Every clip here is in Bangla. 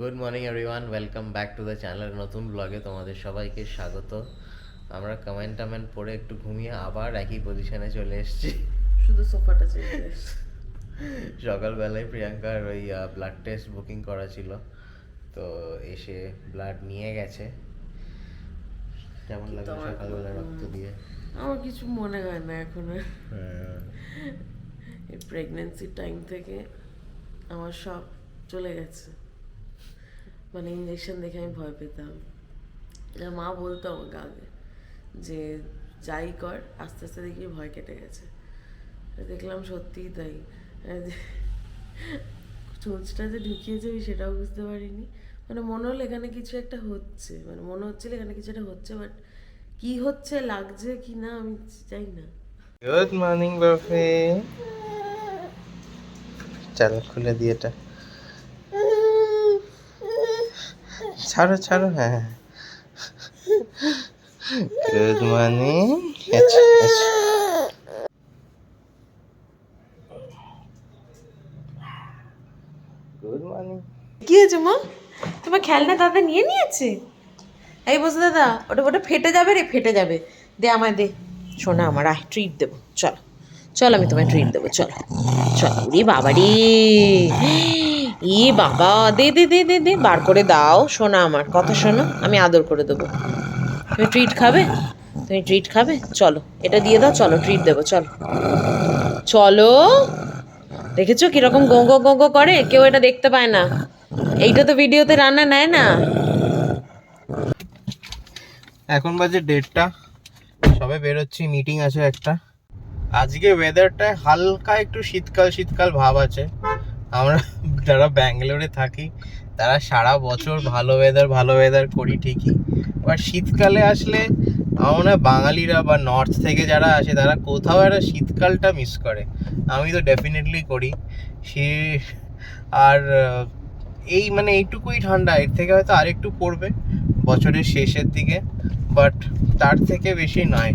Good morning everyone welcome back to the channel নতুন ব্লগে তোমাদের সবাইকে স্বাগত। আমরা কমেন্ট টমেন্ট পড়ে একটু ঘুমিয়ে আবার একই পজিশনে চলে এসেছি। শুধু সোফাটা চেঞ্জ সকালবেলায় প্রিয়াঙ্কার ওই ব্লাড টেস্ট বুকিং করা ছিল। তো এসে ব্লাড নিয়ে গেছে। কেমন লাগল সকালবেলা রক্ত দিয়ে? আমার কিছু মনে হয় না এখন। হ্যাঁ। এই প্রেগনেন্সির টাইম থেকে আমার সব চলে গেছে। মানে ইঞ্জেকশন দেখে আমি ভয় পেতাম। মা বলতো আমাকে আগে যে যাই কর আস্তে আস্তে দেখি ভয় কেটে গেছে। দেখলাম সত্যিই তাই। চোঁচটা যে ঢুকিয়েছে আমি সেটাও বুঝতে পারিনি। মানে মনে হলো এখানে কিছু একটা হচ্ছে। মানে মনে হচ্ছিল এখানে কিছু একটা হচ্ছে বাট কি হচ্ছে লাগছে কি না আমি চাই না। গুড মর্নিং বাফে চাল খুলে দিয়ে এটা। ছাড়ো ছাড়ো হ্যাঁ গুড গুড মর্নিং কি হয়েছে মা? তোমার খেলনা দাদা নিয়ে নিয়েছে? এই বসে দাদা, ওটা ওটা ফেটে যাবে রে, ফেটে যাবে। দে আমায় দে। শোনা আমার, আয় ট্রিট দেবো। চল চল আমি তোমায় ট্রিট দেবো, চলো চলো। রে বাবা রে ই বাবা, দে দে দে দে দে, বার করে দাও শোনা আমার। কথা শোনো, আমি আদর করে দেবো। তুমি ট্রিট খাবে? তুমি ট্রিট খাবে? চলো, এটা দিয়ে দাও, চলো ট্রিট দেবো, চলো। চলো? দেখেছ কীরকম গো গো গো গো করে? কেউ এটা দেখতে পায় না। এইটা তো ভিডিওতে রান্না নেয় না। এখন বাজে দেড়টা। সবে বেরোচ্ছি মিটিং আছে একটা। আজকে ওয়েদারটা হালকা একটু শীতকাল শীতকাল ভাব আছে। আমরা যারা ব্যাঙ্গালোরে থাকি, তারা সারা বছর ভালো ওয়েদার ভালো ওয়েদার করি ঠিকই। এবার শীতকালে আসলে আমার বাঙালিরা বা নর্থ থেকে যারা আসে, তারা কোথাও একটা শীতকালটা মিস করে। আমি তো ডেফিনেটলি করি। সে আর এই মানে এইটুকুই ঠান্ডা। এর থেকে হয়তো আরেকটু পড়বে বছরের শেষের দিকে বাট তার থেকে বেশি নয়।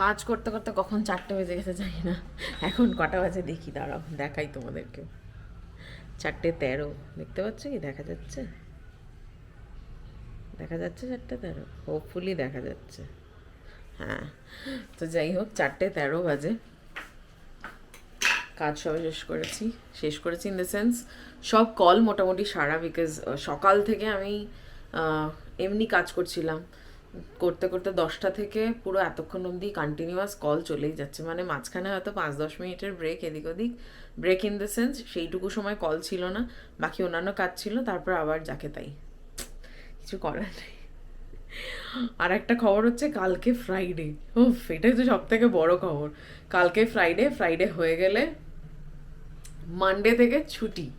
কাজ করতে করতে কখন চারটে বেজে গেছে জানি না। এখন কটা বাজে দেখি, দাঁড়াও, দেখাই তোমাদেরকে চারটে তেরো, দেখতে পাচ্ছ কি? দেখা যাচ্ছে? দেখা যাচ্ছে চারটে তেরো? হোপফুলি দেখা যাচ্ছে। হ্যাঁ তো যাই হোক, চারটে তেরো বাজে। কাজ সব শেষ করেছি। শেষ করেছি ইন দ্য সেন্স সব কল মোটামুটি সারা বিকজ সকাল থেকে আমি এমনি কাজ করছিলাম। করতে করতে দশটা থেকে পুরো এতক্ষণ অবধি কন্টিনিউয়াস কল চলেই যাচ্ছে। মানে মাঝখানে হয়তো পাঁচ দশ মিনিটের ব্রেক এদিক ওদিক ব্রেক ইন দ্য সেন্স সেইটুকু সময় কল ছিল না, বাকি অন্যান্য কাজ ছিল, তারপর আবার যাকে তাই। কিছু করার নেই। আর একটা খবর হচ্ছে কালকে ফ্রাইডে ও এটাই তো সব থেকে বড় খবর। কালকে ফ্রাইডে ফ্রাইডে হয়ে গেলে মানডে থেকে ছুটি।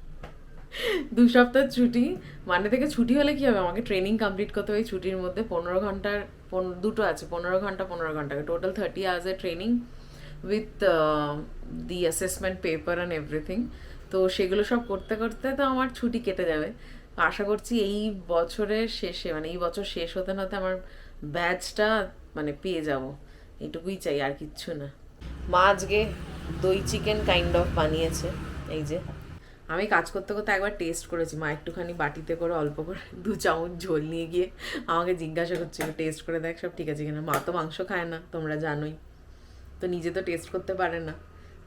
দু সপ্তাহ ছুটি। মানে থেকে ছুটি হলে কি হবে? আমাকে ট্রেনিং কমপ্লিট করতে হবে ছুটির মধ্যে। পনেরো ঘণ্টার দুটো আছে। পনেরো ঘণ্টা পনেরো ঘণ্টা। Total thirty আওয়ার্সের training with the assessment paper and everything তো সেগুলো সব করতে করতে তো আমার ছুটি কেটে যাবে। আশা করছি এই বছরের শেষে মানে এই বছর শেষ হতে না হতে আমার ব্যাচটা মানে পেয়ে যাব। এইটুকুই চাই, আর কিচ্ছু না। মা আজকে দই চিকেন কাইন্ড অফ বানিয়েছে। এই যে। আমি কাজ করতে করতে একবার টেস্ট করেছি। মা একটুখানি বাটিতে করে, অল্প করে দু চামচ ঝোল নিয়ে গিয়ে আমাকে জিজ্ঞাসা করছিল টেস্ট করে দেখ সব ঠিক আছে কিনা? মা তো মাংস খায় না, তোমরা জানোই। তো নিজে তো টেস্ট করতে পারে না।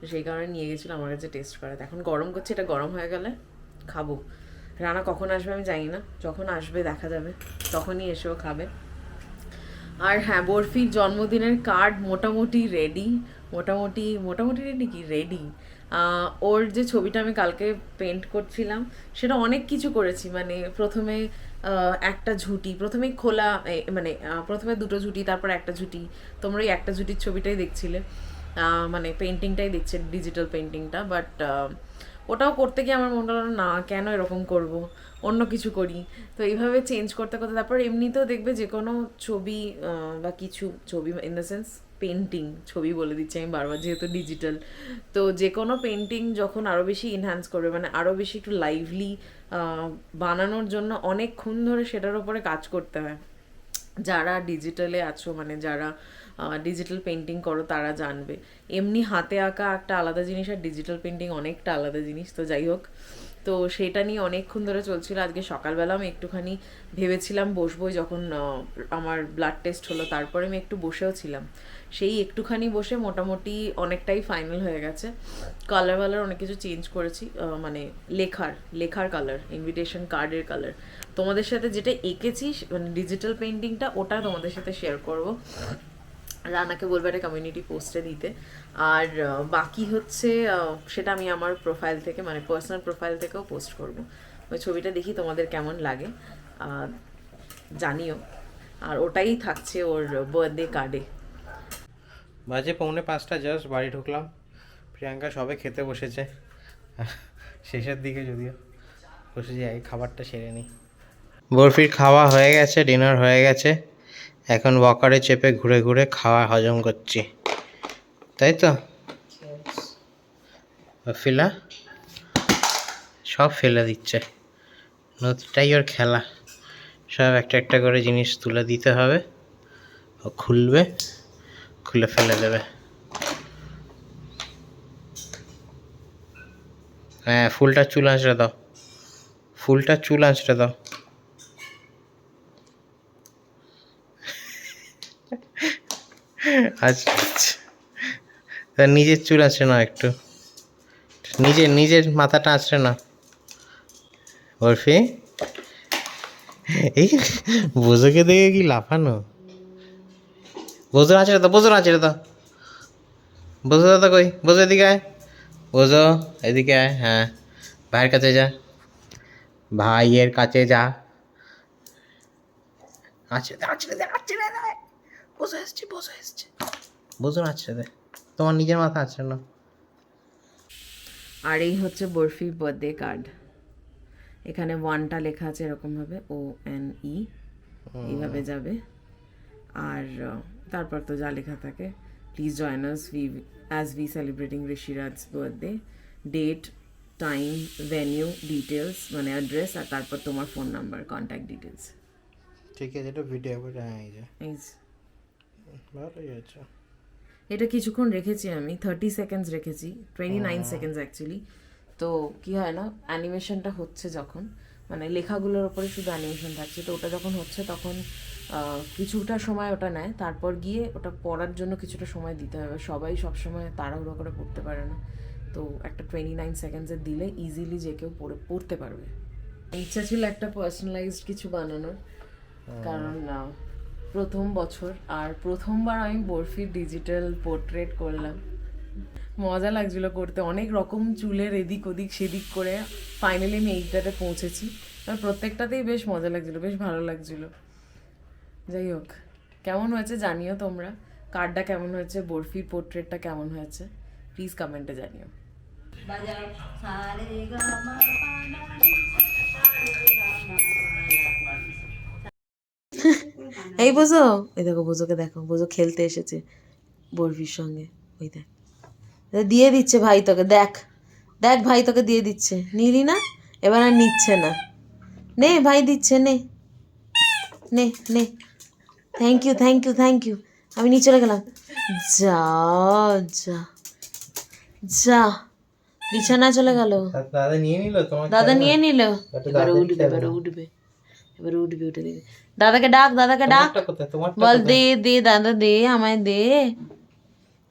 সেই কারণে নিয়ে গেছিল আমার কাছে টেস্ট করাতে। এখন গরম করছে, এটা গরম হয়ে গেলে খাব। রানা কখন আসবে আমি জানি না। যখন আসবে দেখা যাবে, তখনই এসেও খাবে। আর হ্যাঁ বরফির জন্মদিনের কার্ড মোটামুটি রেডি মোটামুটি মোটামুটি রেডি কি? রেডি ওর যে ছবিটা আমি কালকে পেন্ট করছিলাম, সেটা অনেক কিছু করেছি। মানে প্রথমে একটা ঝুঁটি প্রথমে খোলা মানে প্রথমে দুটো ঝুঁটি, তারপর একটা ঝুঁটি। তোমরা ওই একটা ঝুঁটির ছবিটাই দেখছিলে। মানে পেন্টিংটাই দেখছে ডিজিটাল পেন্টিংটা বাট ওটাও করতে গিয়ে আমার মনে হলো না, কেন এরকম করব? অন্য কিছু করি। তো এইভাবে চেঞ্জ করতে করতে, তারপর এমনিতেও দেখবে যে কোনো ছবি বা কিছু ছবি ইন দ্য সেন্স পেন্টিং ছবি বলে দিচ্ছি, আমি বারবার যেহেতু ডিজিটাল তো যে কোনো পেন্টিং যখন আরও বেশি ইনহ্যান্স করবে মানে আরও বেশি একটু লাইভলি বানানোর জন্য অনেকক্ষণ ধরে সেটার ওপরে কাজ করতে হয়। যারা ডিজিটালে আছো মানে যারা ডিজিটাল পেন্টিং করো, তারা জানবে। এমনি হাতে আঁকা একটা আলাদা জিনিস, আর ডিজিটাল পেন্টিং অনেকটা আলাদা জিনিস, তো যাই হোক। তো সেটা নিয়ে অনেকক্ষণ ধরে চলছিল। আজকে সকালবেলা আমি একটুখানি ভেবেছিলাম বসবো যখন আমার ব্লাড টেস্ট হলো, তারপরে আমি একটু বসেও ছিলাম। সেই একটুখানি বসে মোটামুটি অনেকটাই ফাইনাল হয়ে গেছে। কালার ওয়ালার অনেক কিছু চেঞ্জ করেছি মানে লেখার লেখার কালার ইনভিটেশন কার্ডের কালার তোমাদের সাথে যেটা এঁকেছি মানে ডিজিটাল পেন্টিংটা ওটা তোমাদের সাথে শেয়ার করব। রানাকে বলব একটা কমিউনিটি পোস্টে দিতে। আর বাকি হচ্ছে সেটা আমি আমার প্রোফাইল থেকে মানে পার্সোনাল প্রোফাইল থেকেও পোস্ট করব। ওই ছবিটা দেখি তোমাদের কেমন লাগে জানিও। আর ওটাই থাকছে ওর বার্থডে কার্ডে বাজে পৌনে পাঁচটা জাস্ট বাড়ি ঢুকলাম। প্রিয়াঙ্কা সবে খেতে বসেছে। শেষের দিকে যদিও। বসে যাই খাবারটা সেরে নিই। বরফির খাওয়া হয়ে গেছে ডিনার হয়ে গেছে। এখন ওয়াকারে চেপে ঘুরে ঘুরে খাওয়া হজম করছি। তাই তো? ফিলা? সব ফেলে দিচ্ছে। নদীটাই ওর খেলা। সব একটা একটা করে জিনিস তুলে দিতে হবে। ও খুলবে, খুলে ফেলে দেবে। হ্যাঁ ফুলটা চুল আঁচড়ে দাও। ফুলটা চুল আঁচড়ে দাও। আচ্ছা আচ্ছা। তা নিজের চুল আছে না একটু। নিজের নিজের মাথাটা আঁচড়ে না। বরফি, এই বোঝোকে দেখে কি লাফানো? বোঝো আঁচড়ে দাও বোঝো আঁচড়ে তো। বোঝো দাদা কই, বোঝো এদিকে আয়। বোঝো এদিকে আয় হ্যাঁ ভাইয়ের কাছে যা। ভাইয়ের কাছে যা। আঁচড়ে দে আঁচড়ে দে আঁচড়ে দে বোঝো এসছে বোঝো এসছে বোঝো আঁচড়ে দে তোমার নিজের মাথা আঁচড়ে না? আর এই হচ্ছে বরফির বার্থডে কার্ড এখানে ওয়ানটা লেখা আছে এরকমভাবে ও এন ই এইভাবে যাবে। আর তারপর তো যা লেখা থাকে please join us we as we celebrating Rishiraj birthday date time venue details মানে অ্যাড্রেস আর তারপর তোমার ফোন নাম্বার কন্ট্যাক্ট ডিটেলস ঠিক আছে এটা ভিডিও করে হ্যাঁ এই এই যে। ভালোই আছে এটা কিছুক্ষণ রেখেছি আমি থার্টি সেকেন্ডস রেখেছি টোয়েন্টি নাইন সেকেন্ডস অ্যাকচুয়ালি তো কি হয় না অ্যানিমেশনটা হচ্ছে যখন মানে লেখাগুলোর ওপরে শুধু অ্যানিমেশন থাকছে তো ওটা যখন হচ্ছে তখন কিছুটা সময় ওটা নেয় তারপর গিয়ে ওটা পড়ার জন্য কিছুটা সময় দিতে হবে। সবাই সব সময় তাড়াহুড়ো করে পড়তে পারে না। তো একটা টোয়েন্টি নাইন সেকেন্ডসের দিলে ইজিলি যে কেউ পড়ে পড়তে পারবে। ইচ্ছা ছিল একটা পার্সোনালাইজড কিছু বানানোর কারণ প্রথম বছর আর প্রথমবার আমি বরফির ডিজিটাল পোর্ট্রেট করলাম। মজা লাগছিল করতে, অনেক রকম চুলের এদিক ওদিক সেদিক করে ফাইনালি আমি এইটাতে পৌঁছেছি। আর প্রত্যেকটাতেই বেশ মজা লাগছিল, বেশ ভালো লাগছিল। যাই হোক, কেমন হয়েছে জানিও তোমরা? কার্ডটা কেমন হয়েছে? বরফির পোর্ট্রেটটা কেমন হয়েছে? প্লিজ কমেন্টে জানিও। এই বোঝো? এই দেখো বোঝোকে দেখো বোঝো খেলতে এসেছে বরফির সঙ্গে। ওই দেখ। দিয়ে দিচ্ছে ভাই তোকে দেখ। দেখ ভাই তোকে দিয়ে দিচ্ছে। নিলি না? এবার আর নিচ্ছে না। নে ভাই দিচ্ছে নে। নে নে। Thank you thank you thank you আমি নিয়ে চলে গেলাম। যা যা যা। বিছানা চলে গেল। দাদা নিয়ে নিল তোমার দাদা নিয়ে নিল। এবারে উঠবে এবারে উঠবে। এবারে উঠবে উঠে দেখবে দাদাকে ডাক দাদাকে ডাক। বল দে দে দাদা দে আমায় দে।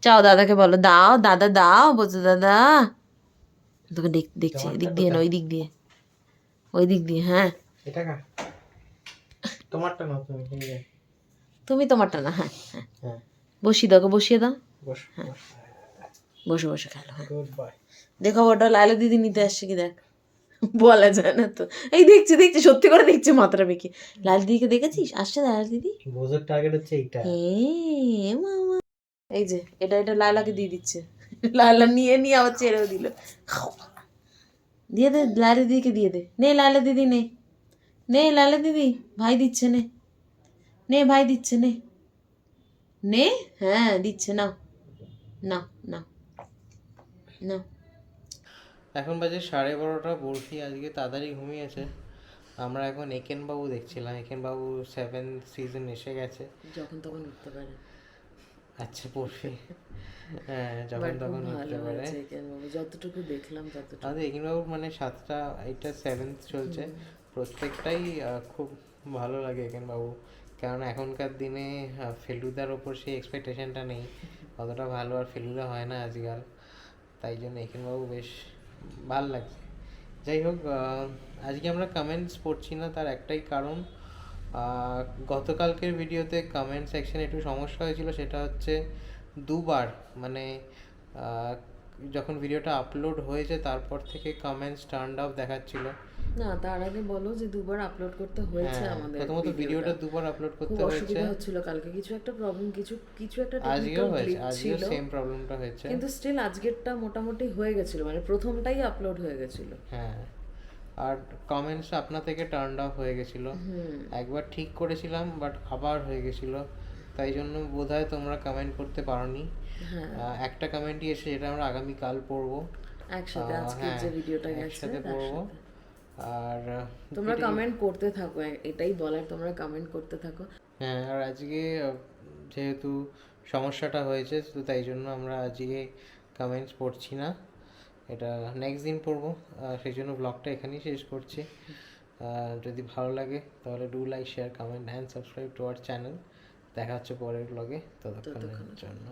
চাও দাদাকে বলো দাও দাদা দাও বলছো দাদা। তোকে দেখ দেখছি এদিক দিয়ে না ওই দিক দিয়ে। ওই দিক দিয়ে হ্যাঁ। তোমারটা না তুমি। তুমি তোমারটা না হ্যাঁ হ্যাঁ। হ্যাঁ। বসিয়ে দাও বসিয়ে দাও। বস বসে। বসে খেলো হ্যাঁ। দেখো ওটা লাইলা দিদি নিতে আসছে কি দেখ। বলা যায় না তো। এই দেখছি দেখছি সত্যি করে দেখছি মাথাটা বেঁকে লাল দিদিকে দেখেছিস? আসছে লাল দিদি? বোঝার টার্গেট হচ্ছে এইটা। এ মামা এই যে এটা এটা লালাকে দিয়ে দিচ্ছে। লালা নিয়ে নিয়ে আবার ছেড়েও দিল। দিয়ে দে লালা দিদিকে দিয়ে দে। নে লালা দিদি নে। নে লালা দিদি ভাই দিচ্ছে নে। নে ভাই দিচ্ছে নে। নে হ্যাঁ দিচ্ছে নাও। নাও নাও। নাও। এখন বাজে সাড়ে বারোটা বরফি আজকে তাড়াতাড়ি ঘুমিয়েছে আমরা এখন একেন বাবু দেখছিলাম একেন বাবু সেভেন সিজন এসে গেছে। যখন তখন উঠতে পারে। আচ্ছা পড়বে হ্যাঁ যখন তখন হতে পারে। যতটুকু দেখলাম ততটুকু। আমাদের এখানেও মানে সাতটা এইটা সেভেন্থ চলছে। প্রত্যেকটাই খুব ভালো লাগে এখানবাবু কারণ এখনকার দিনে ফেলুদার ওপর সেই এক্সপেকটেশনটা নেই। অতটা ভালো আর ফেলুদা হয় না আজকাল। তাই জন্য এখানবাবু বেশ ভালো লাগছে। যাই হোক আজকে আমরা কমেন্টস পড়ছি না, তার একটাই কারণ গতকালকের ভিডিওতে কমেন্ট সেকশনে একটু সমস্যা হয়েছিল, সেটা হচ্ছে দুবার মানে যখন ভিডিওটা আপলোড হয়েছে, তারপর থেকে কমেন্টস টার্ন অফ দেখাচ্ছিল। না তার আগে বলো যে দুবার আপলোড করতে হয়েছে হ্যাঁ, আমাদের প্রথমত ভিডিওটা দুবার আপলোড করতে হয়েছে অসুবিধা হচ্ছিল কালকে। কিছু একটা প্রবলেম কিছু কিছু একটা আজকেও টেকনিক্যাল হয়েছে আজকেও সেম প্রবলেমটা হয়েছে। কিন্তু স্টিল আজকেরটা মোটামুটি হয়ে গেছিল মানে প্রথমটাই আপলোড হয়ে গেছিল। হ্যাঁ আর কমেন্টস আপনা থেকে টার্ন অফ হয়ে গেছিল। একবার ঠিক করেছিলাম বাট আবার হয়ে গেছিল। তাই জন্য বোধহয় তোমরা কমেন্ট করতে পারোনি। হ্যাঁ। একটা কমেন্টই এসে যেটা আমরা আগামী কাল পড়ব। একসাথে আজকে হ্যাঁ, যে ভিডিওটা গেছে একসাথে পড়ব। আর তোমরা কমেন্ট করতে থাকো এটাই বলার তোমরা কমেন্ট করতে থাকো। হ্যাঁ আর আজকে যেহেতু সমস্যাটা হয়েছে তো তাই জন্য আমরা আজকে কমেন্টস পড়ছি না। এটা নেক্সট দিন পড়ব সেই জন্য ব্লগটা এখানেই শেষ করছি। যদি ভালো লাগে তাহলে do like share comment and subscribe to our channel দেখা হচ্ছে পরের ব্লগে ততক্ষণের জন্য।